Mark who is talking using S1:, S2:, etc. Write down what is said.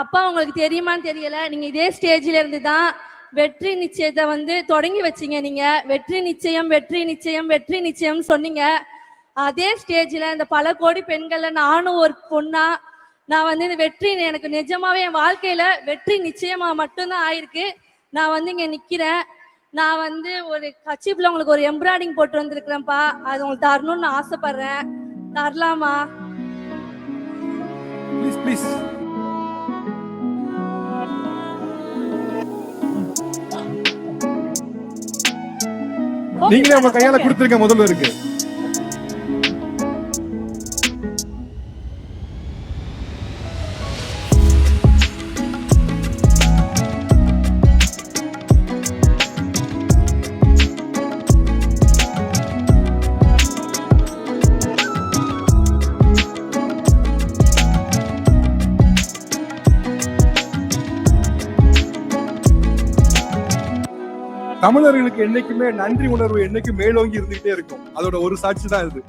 S1: அப்பா உங்களுக்கு தெரியுமான்னு தெரியல. நீங்க இதே ஸ்டேஜ்ல இருந்து தான் வெற்றி நிச்சயத்தை வந்து தொடங்கி வச்சீங்க நீங்க. வெற்றி நிச்சயம் வெற்றி நிச்சயம் வெற்றி நிச்சயம் சொன்னீங்க. அதே ஸ்டேஜ்ல இந்த பல கோடி பெண்கள்ல நானும் ஒரு பொண்ணா நான் வந்து இந்த வெற்றி எனக்கு நிஜமாவே என் வாழ்க்கையில வெற்றி நிச்சயமா மட்டும்தான் ஆயிருக்கு. நான் வந்து இங்க நிக்கிறேன். நான் வந்து ஒரு கச்சிப்ல உங்களுக்கு ஒரு எம்ப்ராய்டிங் போட்டு வந்திருக்கிறேன்ப்பா. அது உங்களுக்கு தரணும்னு ஆசைப்படுறேன். தரலாமா
S2: நீங்களே உங்க கையால கொடுத்துருக்க முதல்ல இருக்கு. தமிழர்களுக்கு என்னைக்குமே நன்றி உணர்வு என்னைக்கும் மேலோங்கி இருந்துகிட்டே இருக்கும். அதோட ஒரு சாட்சி தான் இது.